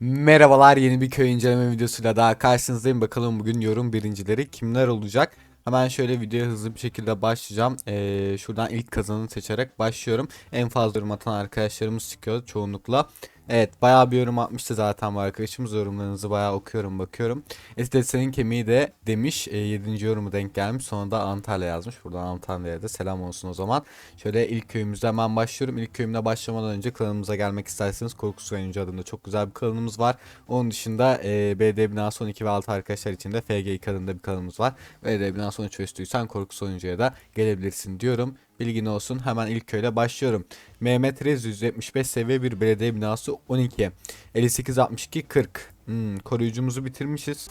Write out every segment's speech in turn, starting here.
Merhabalar yeni bir köy inceleme videosuyla daha karşınızdayım. Bakalım bugün yorum birincileri kimler olacak? Hemen şöyle videoya hızlı bir şekilde başlayacağım. Ee, şuradan ilk kazanı seçerek başlıyorum. En fazla yorum atan arkadaşlarımız çıkıyor çoğunlukla. Evet bayağı bir yorum atmıştı zaten bu arkadaşımız. Yorumlarınızı bayağı okuyorum bakıyorum. Estesenin kemiği de demiş. 7. yorumu denk gelmiş. Sonra da Antalya yazmış. Buradan Antalya'ya da selam olsun o zaman. Şöyle ilk köyümüzde hemen başlıyorum. İlk köyümde başlamadan önce kanalımıza gelmek isterseniz Korkusuz Oyuncu adında çok güzel bir kanalımız var. Onun dışında e, BD binası 12 ve 6 arkadaşlar için de FG adında bir kanalımız var. BD binası 13 ve üstüysen Korkusuz Oyuncu'ya da gelebilirsin diyorum. Bilgin olsun. Hemen ilk köyle başlıyorum. Mehmet Rez 175 seviye bir belediye binası 12. 58 62 40. Hmm, koruyucumuzu bitirmişiz.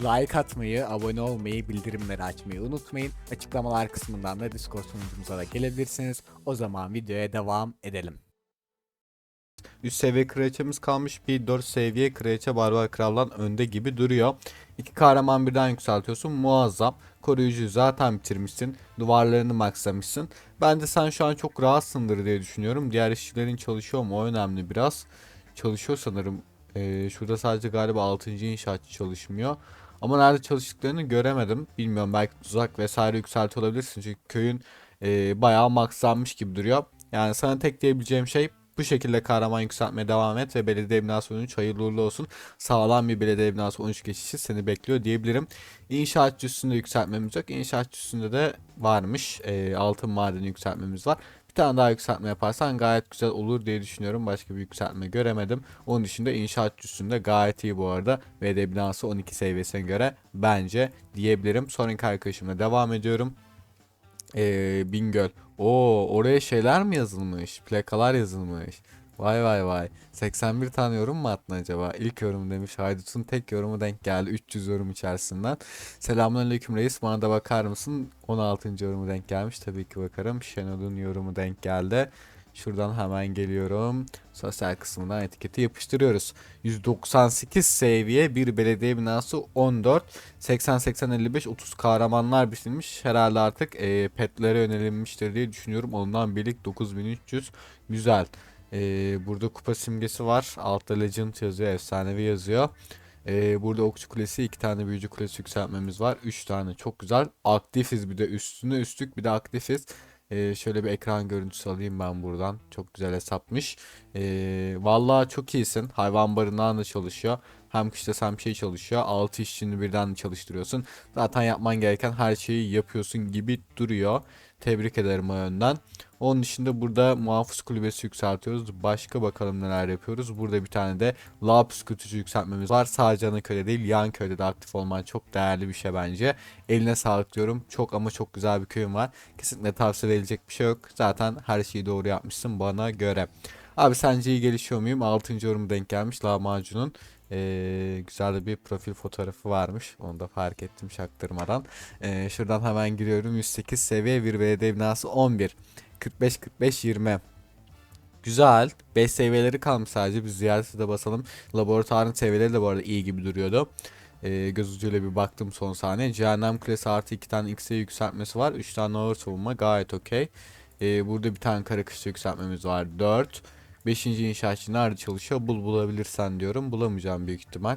Like atmayı, abone olmayı, bildirimleri açmayı unutmayın. Açıklamalar kısmından da Discord sunucumuza da gelebilirsiniz. O zaman videoya devam edelim. Üst seviye kraliçemiz kalmış. Bir 4 seviye kraliçe barbar kraldan önde gibi duruyor. İki kahraman birden yükseltiyorsun. Muazzam. Koruyucu zaten bitirmişsin. Duvarlarını maksamışsın. Bence sen şu an çok rahatsındır diye düşünüyorum. Diğer işçilerin çalışıyor mu? O önemli biraz. Çalışıyor sanırım. Ee, şurada sadece galiba 6. inşaatçı çalışmıyor. Ama nerede çalıştıklarını göremedim. Bilmiyorum belki tuzak vesaire yükselti olabilirsin. Çünkü köyün e, bayağı makslanmış gibi duruyor. Yani sana tek diyebileceğim şey bu şekilde kahraman yükseltmeye devam et ve belediye binası 13 hayırlı uğurlu olsun. Sağlam bir belediye binası 13 geçişi seni bekliyor diyebilirim. İnşaatçı üstünde yükseltmemiz yok. İnşaatçı üstünde de varmış. E, altın madeni yükseltmemiz var. Bir tane daha yükseltme yaparsan gayet güzel olur diye düşünüyorum. Başka bir yükseltme göremedim. Onun dışında inşaatçı üstünde gayet iyi bu arada. BD binası 12 seviyesine göre bence diyebilirim. Sonraki arkadaşımla devam ediyorum. Ee, Bingöl. Oo, oraya şeyler mi yazılmış? Plakalar yazılmış. Vay vay vay. 81 tane yorum mu attın acaba? İlk yorum demiş. Haydut'un tek yorumu denk geldi. 300 yorum içerisinden. Selamünaleyküm reis. Bana da bakar mısın? 16. yorumu denk gelmiş. Tabii ki bakarım. Şenol'un yorumu denk geldi. Şuradan hemen geliyorum. Sosyal kısmından etiketi yapıştırıyoruz. 198 seviye bir belediye binası 14. 80 80 55 30 kahramanlar biçilmiş. Herhalde artık e, petlere yönelinmiştir diye düşünüyorum. Ondan birlik 9300. Güzel. E, burada kupa simgesi var. Altta legend yazıyor. Efsanevi yazıyor. E, burada okçu kulesi, iki tane büyücü kulesi yükseltmemiz var. Üç tane çok güzel. Aktifiz bir de üstüne üstlük bir de aktifiz. Ee, şöyle bir ekran görüntüsü alayım ben buradan. Çok güzel hesapmış. Ee, vallahi çok iyisin. Hayvan barınağında çalışıyor. Hem kışta hem şey çalışıyor. 6 işçini birden çalıştırıyorsun. Zaten yapman gereken her şeyi yapıyorsun gibi duruyor. Tebrik ederim o. Onun dışında burada muhafız kulübesi yükseltiyoruz. Başka bakalım neler yapıyoruz. Burada bir tane de lağ püskürtücü yükseltmemiz var. Sadece ana köyde değil yan köyde de aktif olman çok değerli bir şey bence. Eline sağlık diyorum. Çok ama çok güzel bir köyüm var. Kesinlikle tavsiye edilecek bir şey yok. Zaten her şeyi doğru yapmışsın bana göre. Abi sence iyi gelişiyor muyum? 6. yorumu denk gelmiş lahmacunun. Ee, güzel bir profil fotoğrafı varmış. Onu da fark ettim çaktırmadan. Ee, şuradan hemen giriyorum. 108 seviye bir belediye binası 11. 45 45 20. Güzel. 5 seviyeleri kalmış sadece. Biz ziyarete de basalım. Laboratuvarın seviyeleri de bu arada iyi gibi duruyordu. Ee, göz ucuyla bir baktım son saniye. Cehennem Kulesi artı 2 tane X'e yükseltmesi var. 3 tane ağır savunma gayet okey. Ee, burada bir tane kara kışla yükseltmemiz var. 4. 5. inşaatçı nerede çalışıyor? Bul bulabilirsen diyorum. Bulamayacağım büyük ihtimal.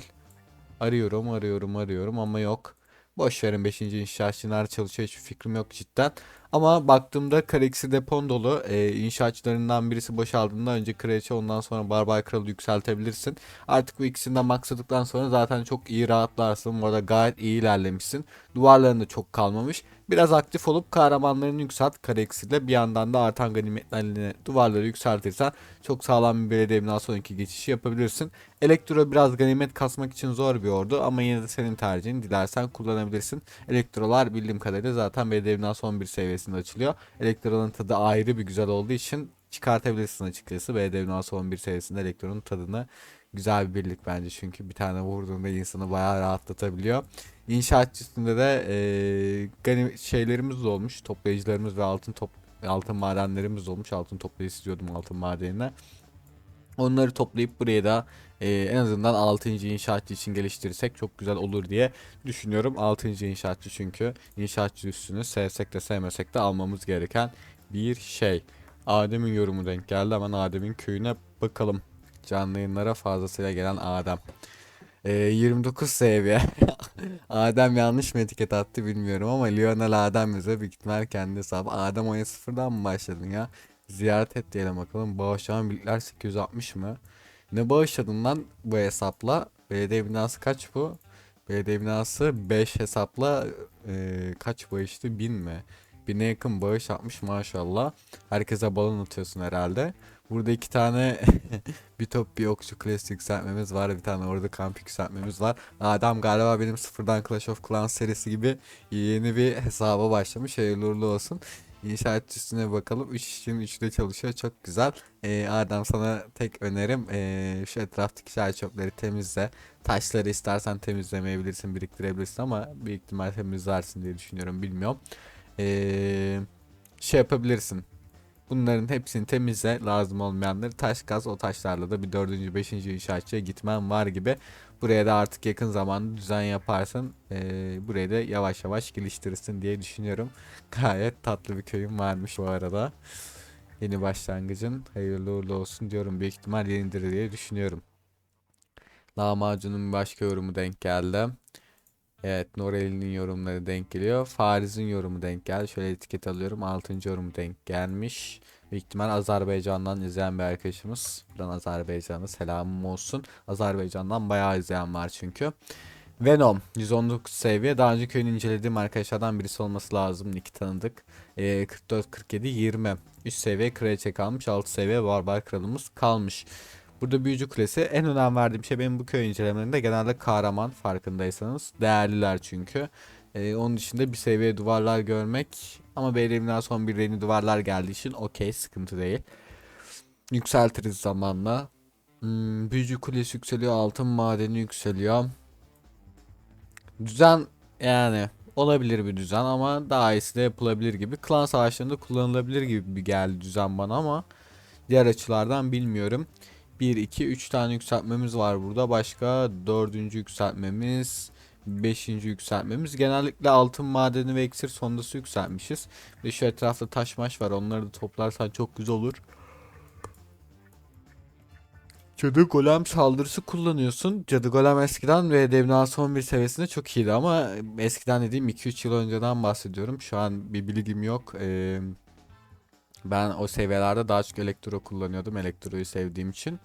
Arıyorum arıyorum arıyorum ama yok. Boş verin 5. inşaatçı nerede çalışıyor hiçbir fikrim yok cidden. Ama baktığımda Kareksi depon dolu. Ee, inşaatçılarından birisi boşaldığında önce kraliçe ondan sonra barbar kralı yükseltebilirsin. Artık bu ikisinden maksadıktan sonra zaten çok iyi rahatlarsın. Bu arada gayet iyi ilerlemişsin. Duvarlarında çok kalmamış. Biraz aktif olup kahramanlarını yükselt Kareksi'yle. Bir yandan da artan ganimetlerine duvarları yükseltirsen çok sağlam bir belediye binası sonraki geçişi yapabilirsin. Elektro biraz ganimet kasmak için zor bir ordu ama yine de senin tercihin. Dilersen kullanabilirsin. Elektrolar bildiğim kadarıyla zaten belediye binası 11 seviyesinde açılıyor. Elektroların tadı ayrı bir güzel olduğu için çıkartabilirsin açıkçası. belediye binası 11 seviyesinde elektronun tadını güzel bir birlik bence çünkü bir tane vurduğunda insanı bayağı rahatlatabiliyor. İnşaatçısında da e, gani şeylerimiz de olmuş. Toplayıcılarımız ve altın top altın madenlerimiz de olmuş. Altın toplayıcı diyordum altın madenine. Onları toplayıp buraya da e, en azından 6. inşaatçı için geliştirirsek çok güzel olur diye düşünüyorum. 6. inşaatçı çünkü inşaatçı üstünü sevsek de sevmesek de almamız gereken bir şey. Adem'in yorumu denk geldi. Hemen Adem'in köyüne bakalım. canlı yayınlara fazlasıyla gelen Adem. Ee, 29 seviye. Adem yanlış mı etiket attı bilmiyorum ama Lionel Adem yazıyor. Büyük ihtimal kendi hesabı. Adem oyuna sıfırdan mı başladın ya? Ziyaret et diyelim bakalım. Bağışlanan birlikler 860 mı? Ne bağışladın lan bu hesapla? Belediye binası kaç bu? Belediye binası 5 hesapla e, kaç bağıştı? 1000 mi? 1000'e yakın bağış yapmış maşallah. Herkese balon atıyorsun herhalde. Burada iki tane bir top bir okçu klasik yükseltmemiz var. Bir tane orada kamp yükseltmemiz var. Adam galiba benim sıfırdan Clash of Clans serisi gibi yeni bir hesaba başlamış. Hayırlı olsun. İnşaat üstüne bakalım. 3 işçinin 3'ü de çalışıyor. Çok güzel. Ee, Adem sana tek önerim ee, şu etraftaki şarj çöpleri temizle. Taşları istersen temizlemeyebilirsin, biriktirebilirsin ama büyük ihtimal temizlersin diye düşünüyorum. Bilmiyorum. Ee, şey yapabilirsin. Bunların hepsini temizle lazım olmayanları taş kaz o taşlarla da bir dördüncü beşinci inşaatçıya gitmen var gibi. Buraya da artık yakın zamanda düzen yaparsın. Ee, burayı da yavaş yavaş geliştirirsin diye düşünüyorum. Gayet tatlı bir köyüm varmış bu arada. Yeni başlangıcın hayırlı uğurlu olsun diyorum. Büyük ihtimal yenidir diye düşünüyorum. Lahmacunun başka yorumu denk geldi. Evet Noreli'nin yorumları denk geliyor. Fariz'in yorumu denk geldi. Şöyle etiket alıyorum. 6. yorum denk gelmiş. Büyük ihtimal Azerbaycan'dan izleyen bir arkadaşımız. Buradan Azerbaycan'a selamım olsun. Azerbaycan'dan bayağı izleyen var çünkü. Venom 119 seviye. Daha önce köyün incelediğim arkadaşlardan birisi olması lazım. Nick'i tanıdık. Ee, 44, 47, 20. 3 seviye kraliçe kalmış. 6 seviye barbar kralımız kalmış. Burada büyücü kulesi en önem verdiğim şey benim bu köy incelemelerinde genelde kahraman farkındaysanız. Değerliler çünkü. Ee, onun dışında bir seviye duvarlar görmek ama belirlimden son bir yeni duvarlar geldiği için okey sıkıntı değil. Yükseltiriz zamanla. Hmm, büyücü kulesi yükseliyor. Altın madeni yükseliyor. Düzen yani olabilir bir düzen ama daha iyisi de yapılabilir gibi. Klan savaşlarında kullanılabilir gibi bir geldi düzen bana ama diğer açılardan bilmiyorum. 1, 2, 3 tane yükseltmemiz var burada. Başka 4. yükseltmemiz, 5. yükseltmemiz. Genellikle altın madeni ve iksir sondası yükseltmişiz. Ve şu etrafta taş maş var. Onları da toplarsan çok güzel olur. Cadı golem saldırısı kullanıyorsun. Cadı golem eskiden ve devnası 11 seviyesinde çok iyiydi ama eskiden dediğim 2-3 yıl önceden bahsediyorum. Şu an bir bilgim yok. Ee, ben o seviyelerde daha çok elektro kullanıyordum. Elektroyu sevdiğim için.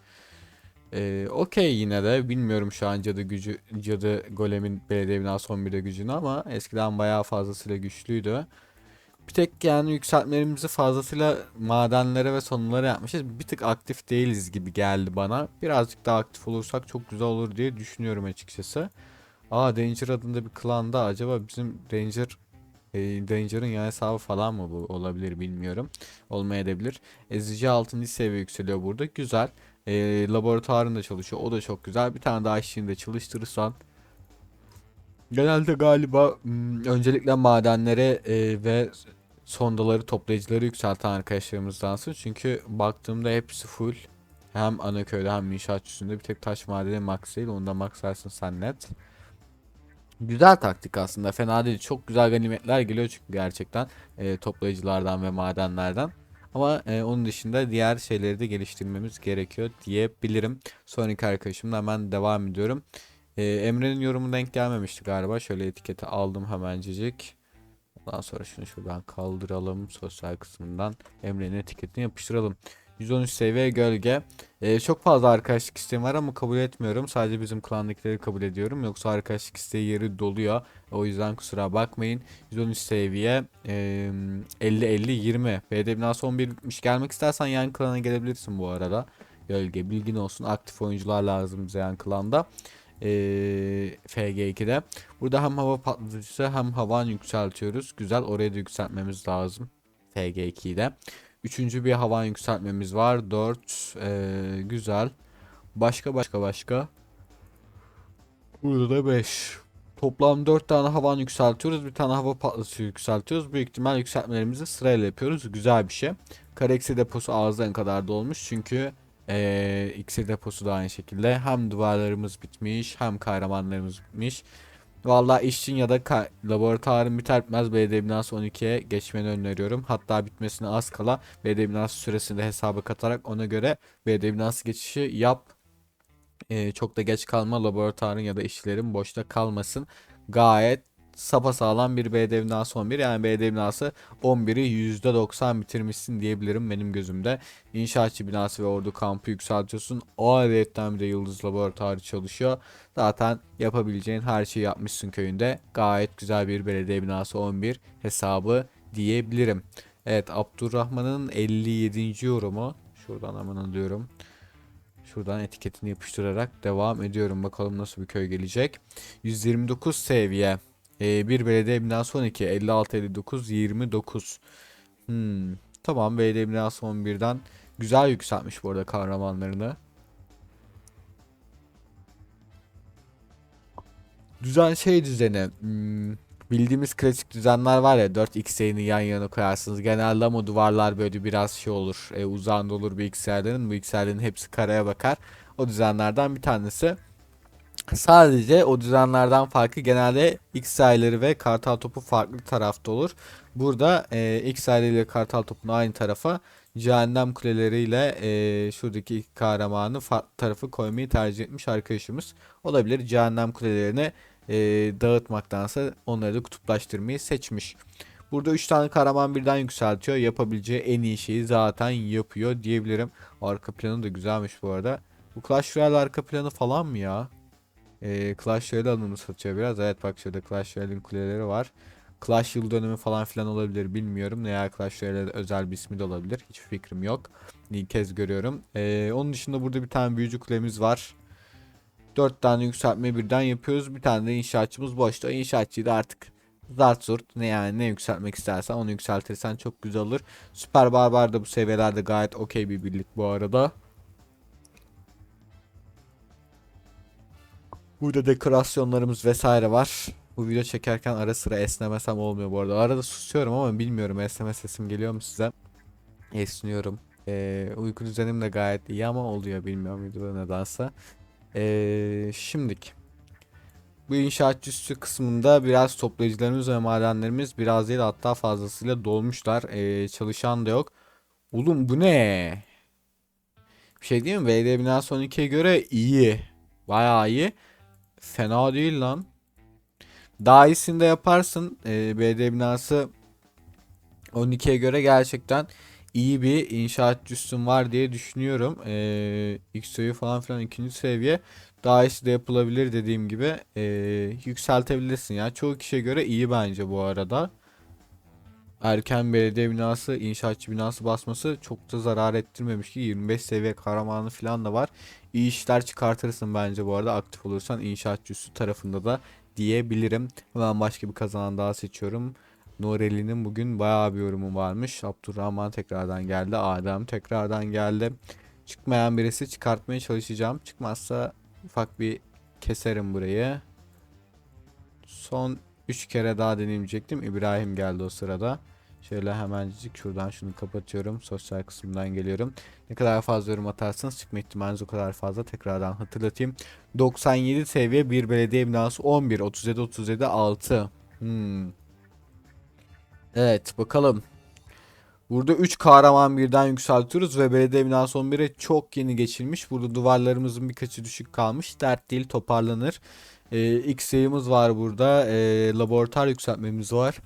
Ee, Okey yine de bilmiyorum şu an cadı gücü cadı golemin belediye binası 11'de gücünü ama eskiden bayağı fazlasıyla güçlüydü. Bir tek yani yükseltmelerimizi fazlasıyla madenlere ve sonlara yapmışız. Bir tık aktif değiliz gibi geldi bana. Birazcık daha aktif olursak çok güzel olur diye düşünüyorum açıkçası. Aa Danger adında bir klanda acaba bizim Ranger e, Danger'ın yan hesabı falan mı bu olabilir bilmiyorum. Olmayabilir. Ezici 6. seviye yükseliyor burada. Güzel. E, laboratuvarında çalışıyor. O da çok güzel. Bir tane daha işini de çalıştırırsan Genelde galiba hmm, öncelikle madenlere e, ve sondaları toplayıcıları yükselten arkadaşlarımızdansın. Çünkü baktığımda hepsi full. Hem ana köyde hem inşaat bir tek taş madeni max değil. Onu da maxlarsın sen net. Güzel taktik aslında fena değil. Çok güzel ganimetler geliyor çünkü gerçekten e, toplayıcılardan ve madenlerden. Ama e, onun dışında diğer şeyleri de geliştirmemiz gerekiyor diyebilirim. Sonraki arkadaşımla hemen devam ediyorum. E, Emre'nin yorumu denk gelmemişti galiba. Şöyle etiketi aldım hemencecik. Ondan sonra şunu şuradan kaldıralım. Sosyal kısmından Emre'nin etiketini yapıştıralım. 113 seviye gölge. Ee, çok fazla arkadaşlık isteğim var ama kabul etmiyorum. Sadece bizim klandakileri kabul ediyorum. Yoksa arkadaşlık isteği yeri doluyor. O yüzden kusura bakmayın. 113 seviye e, 50 50 20. BD binası 11 bitmiş. Gelmek istersen yan klana gelebilirsin bu arada. Gölge bilgin olsun. Aktif oyuncular lazım bize yan klanda. E, FG2'de. Burada hem hava patlatıcısı hem havan yükseltiyoruz. Güzel oraya da yükseltmemiz lazım. FG2'de. Üçüncü bir havan yükseltmemiz var. 4. Ee, güzel. Başka başka başka. Burada da 5. Toplam 4 tane havan yükseltiyoruz. Bir tane hava patlatıcı yükseltiyoruz. Büyük ihtimal yükseltmelerimizi sırayla yapıyoruz. Güzel bir şey. Kareksi deposu ağızdan kadar dolmuş. Çünkü ee, iksir deposu da aynı şekilde. Hem duvarlarımız bitmiş hem kahramanlarımız bitmiş. Vallahi işçin ya da laboratuvarın biter bitmez belediye binası 12'ye geçmeni öneriyorum. Hatta bitmesine az kala belediye binası süresinde hesaba katarak ona göre belediye binası geçişi yap. Ee, çok da geç kalma laboratuvarın ya da işçilerin boşta kalmasın. Gayet sapasağlam bir BD binası 11 yani BD binası 11'i %90 bitirmişsin diyebilirim benim gözümde. İnşaatçı binası ve ordu kampı yükseltiyorsun. O ayrıyetten bir de yıldız laboratuvarı çalışıyor. Zaten yapabileceğin her şeyi yapmışsın köyünde. Gayet güzel bir belediye binası 11 hesabı diyebilirim. Evet Abdurrahman'ın 57. yorumu. Şuradan hemen alıyorum. Şuradan etiketini yapıştırarak devam ediyorum. Bakalım nasıl bir köy gelecek. 129 seviye. Ee, bir belediye binası 12. 56, 59, 29. Hmm. Tamam belediye binası 11'den güzel yükseltmiş bu arada kahramanlarını. Düzen şey düzeni. Hmm, bildiğimiz klasik düzenler var ya 4 x'ini yan yana koyarsınız. Genelde ama duvarlar böyle biraz şey olur. E, uzağında olur x'lerin. Bu x'lerin hepsi karaya bakar. O düzenlerden bir tanesi. Sadece o düzenlerden farkı genelde X sayıları ve kartal topu farklı tarafta olur. Burada e, X ile kartal topunu aynı tarafa cehennem kuleleriyle e, şuradaki kahramanı farklı tarafı koymayı tercih etmiş arkadaşımız. Olabilir cehennem kulelerini e, dağıtmaktansa onları da kutuplaştırmayı seçmiş. Burada 3 tane kahraman birden yükseltiyor. Yapabileceği en iyi şeyi zaten yapıyor diyebilirim. Arka planı da güzelmiş bu arada. Bu Clash Royale arka planı falan mı ya? Ee, Clash Royale anımı satıyor biraz. Evet bak şurada Clash Royale'in kuleleri var. Clash yıl dönümü falan filan olabilir bilmiyorum. Veya Clash Royale özel bir ismi de olabilir. Hiç fikrim yok. İlk kez görüyorum. Ee, onun dışında burada bir tane büyücü kulemiz var. 4 tane yükseltme birden yapıyoruz. Bir tane de inşaatçımız boşta. İnşaatçıyı da artık zart zurt ne yani ne yükseltmek istersen onu yükseltirsen çok güzel olur. Süper Barbar da bu seviyelerde gayet okey bir birlik bu arada. Burada dekorasyonlarımız vesaire var. Bu video çekerken ara sıra esnemesem olmuyor bu arada. Arada susuyorum ama bilmiyorum esneme sesim geliyor mu size? Esniyorum. Ee, uyku düzenim de gayet iyi ama oluyor bilmiyorum videoda nedense. Ee, şimdik. Bu inşaatçı üstü kısmında biraz toplayıcılarımız ve madenlerimiz biraz değil hatta fazlasıyla dolmuşlar. Ee, çalışan da yok. Oğlum bu ne? Bir şey diyeyim mi? BD binası 12'ye göre iyi. Bayağı iyi. Fena değil lan. Daha iyisini de yaparsın. Ee, BD binası 12'ye göre gerçekten iyi bir inşaat üstün var diye düşünüyorum. Ee, XO'yu falan filan ikinci seviye. Daha iyisi de yapılabilir dediğim gibi. Ee, yükseltebilirsin ya. Çoğu kişiye göre iyi bence bu arada. Erken belediye binası, inşaatçı binası basması çok da zarar ettirmemiş ki 25 seviye kahramanı falan da var. İyi işler çıkartırsın bence bu arada aktif olursan inşaatçı üstü tarafında da diyebilirim. Hemen başka bir kazanan daha seçiyorum. Nureli'nin bugün bayağı bir yorumu varmış. Abdurrahman tekrardan geldi. Adem tekrardan geldi. Çıkmayan birisi çıkartmaya çalışacağım. Çıkmazsa ufak bir keserim burayı. Son 3 kere daha deneyecektim. İbrahim geldi o sırada. Şöyle hemencik şuradan şunu kapatıyorum. Sosyal kısımdan geliyorum. Ne kadar fazla yorum atarsanız çıkma ihtimaliniz o kadar fazla. Tekrardan hatırlatayım. 97 seviye bir belediye binası 11. 37 37 6. Hmm. Evet bakalım. Burada 3 kahraman birden yükseltiyoruz ve belediye binası 11'e çok yeni geçilmiş. Burada duvarlarımızın birkaçı düşük kalmış. Dert değil toparlanır. Ee, X sayımız var burada. Ee, laboratuvar yükseltmemiz var.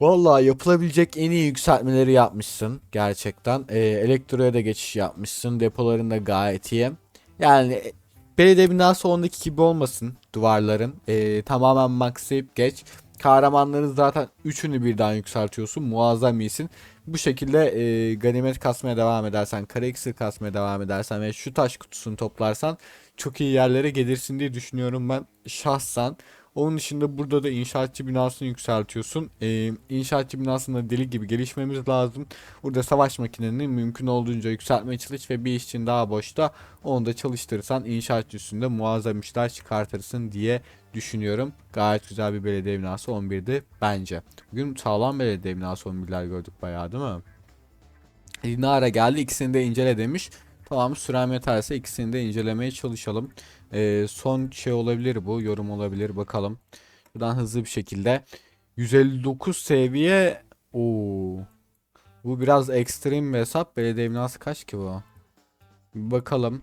Vallahi yapılabilecek en iyi yükseltmeleri yapmışsın gerçekten. Ee, elektroya da geçiş yapmışsın. Depoların da gayet iyi. Yani e, belediye binası 10'daki gibi olmasın duvarların. Ee, tamamen maxlayıp geç. Kahramanların zaten üçünü birden yükseltiyorsun. Muazzam iyisin. Bu şekilde e, ganimet kasmaya devam edersen, iksir kasmaya devam edersen ve şu taş kutusunu toplarsan çok iyi yerlere gelirsin diye düşünüyorum ben şahsen. Onun dışında burada da inşaatçı binasını yükseltiyorsun. Ee, inşaatçı binasında deli gibi gelişmemiz lazım. Burada savaş makinelerini mümkün olduğunca yükseltmeye çalış ve bir işçin daha boşta onu da çalıştırırsan inşaatçı üstünde muazzam işler çıkartırsın diye düşünüyorum. Gayet güzel bir belediye binası 11'di bence. Bugün sağlam belediye binası 11'ler gördük bayağı değil mi? Dinara geldi ikisini de incele demiş. Tamam sürem yeterse ikisini de incelemeye çalışalım. Ee, son şey olabilir bu. Yorum olabilir. Bakalım. Buradan hızlı bir şekilde. 159 seviye. Oo. Bu biraz ekstrem bir hesap. Belediye binası kaç ki bu? Bakalım.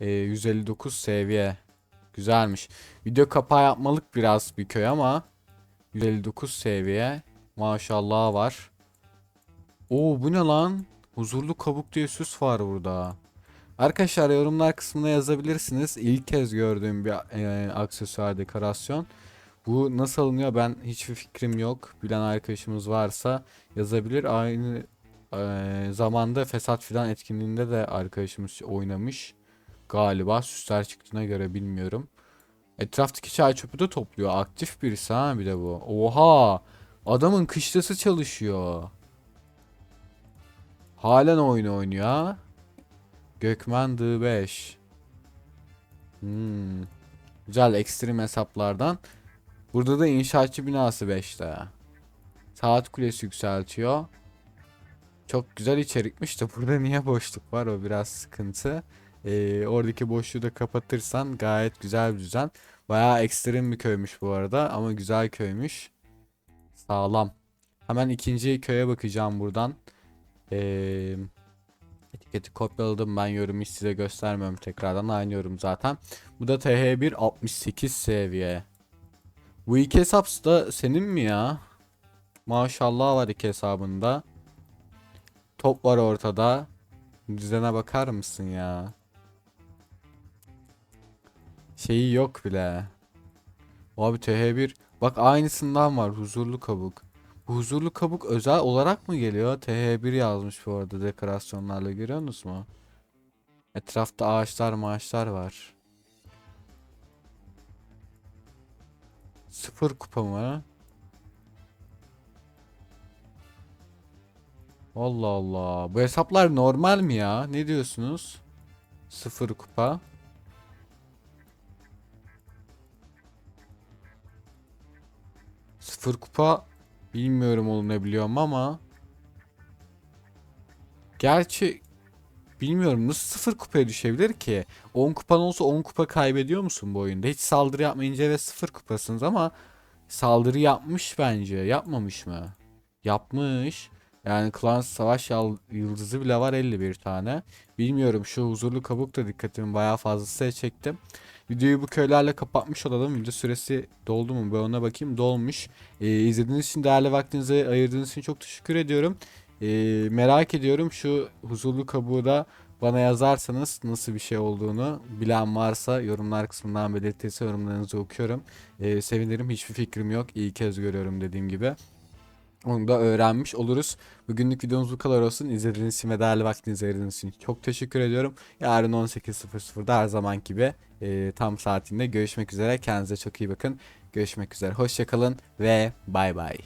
Ee, 159 seviye. Güzelmiş. Video kapağı yapmalık biraz bir köy ama 159 seviye. Maşallah var. Oo bu ne lan? Huzurlu kabuk diye süs var burada. Arkadaşlar yorumlar kısmına yazabilirsiniz. İlk kez gördüğüm bir e, aksesuar dekorasyon. Bu nasıl alınıyor ben hiçbir fikrim yok. Bilen arkadaşımız varsa yazabilir. Aynı e, zamanda Fesat filan etkinliğinde de arkadaşımız oynamış. Galiba süsler çıktığına göre bilmiyorum. Etraftaki çay çöpü de topluyor. Aktif birisi ha bir de bu. Oha! Adamın kışlası çalışıyor. Halen oyun oynuyor ha. Gökmen D5. Hmm. Güzel ekstrem hesaplardan. Burada da inşaatçı binası 5'te. Saat kulesi yükseltiyor. Çok güzel içerikmiş de burada niye boşluk var o biraz sıkıntı. Ee, oradaki boşluğu da kapatırsan gayet güzel bir düzen. Bayağı ekstrem bir köymüş bu arada ama güzel köymüş. Sağlam. Hemen ikinci köye bakacağım buradan. Ee, etiketi kopyaladım ben yorumu hiç size göstermiyorum tekrardan aynı yorum zaten. Bu da TH1 68 seviye. Bu iki hesap da senin mi ya? Maşallah var iki hesabında. Top var ortada. Düzene bakar mısın ya? Şeyi yok bile. Abi TH1 bak aynısından var huzurlu kabuk. Huzurlu kabuk özel olarak mı geliyor? TH1 yazmış bu arada dekorasyonlarla görüyorsunuz mu? Etrafta ağaçlar maaşlar var. Sıfır kupa mı? Allah Allah. Bu hesaplar normal mi ya? Ne diyorsunuz? Sıfır kupa. Sıfır kupa bilmiyorum oğlum ne biliyorum ama Gerçi bilmiyorum nasıl sıfır kupaya düşebilir ki? 10 kupan olsa 10 kupa kaybediyor musun bu oyunda? Hiç saldırı yapmayınca ve sıfır kupasınız ama saldırı yapmış bence. Yapmamış mı? Yapmış. Yani klan savaş yıldızı bile var 51 tane. Bilmiyorum şu huzurlu kabuk da dikkatimi bayağı fazlasıyla çektim. Videoyu bu köylerle kapatmış olalım. Video süresi doldu mu? Ben ona bakayım. Dolmuş. Ee, izlediğiniz için değerli vaktinizi ayırdığınız için çok teşekkür ediyorum. Ee, merak ediyorum şu huzurlu kabuğu da bana yazarsanız nasıl bir şey olduğunu bilen varsa yorumlar kısmından belirtirse yorumlarınızı okuyorum. Ee, sevinirim. Hiçbir fikrim yok. İyi kez görüyorum dediğim gibi. Onu da öğrenmiş oluruz. Bugünlük videomuz bu kadar olsun. İzlediğiniz için ve değerli vaktinizi ayırdığınız için çok teşekkür ediyorum. Yarın 18.00'da her zaman gibi e, tam saatinde görüşmek üzere. Kendinize çok iyi bakın. Görüşmek üzere. Hoşçakalın ve bay bay.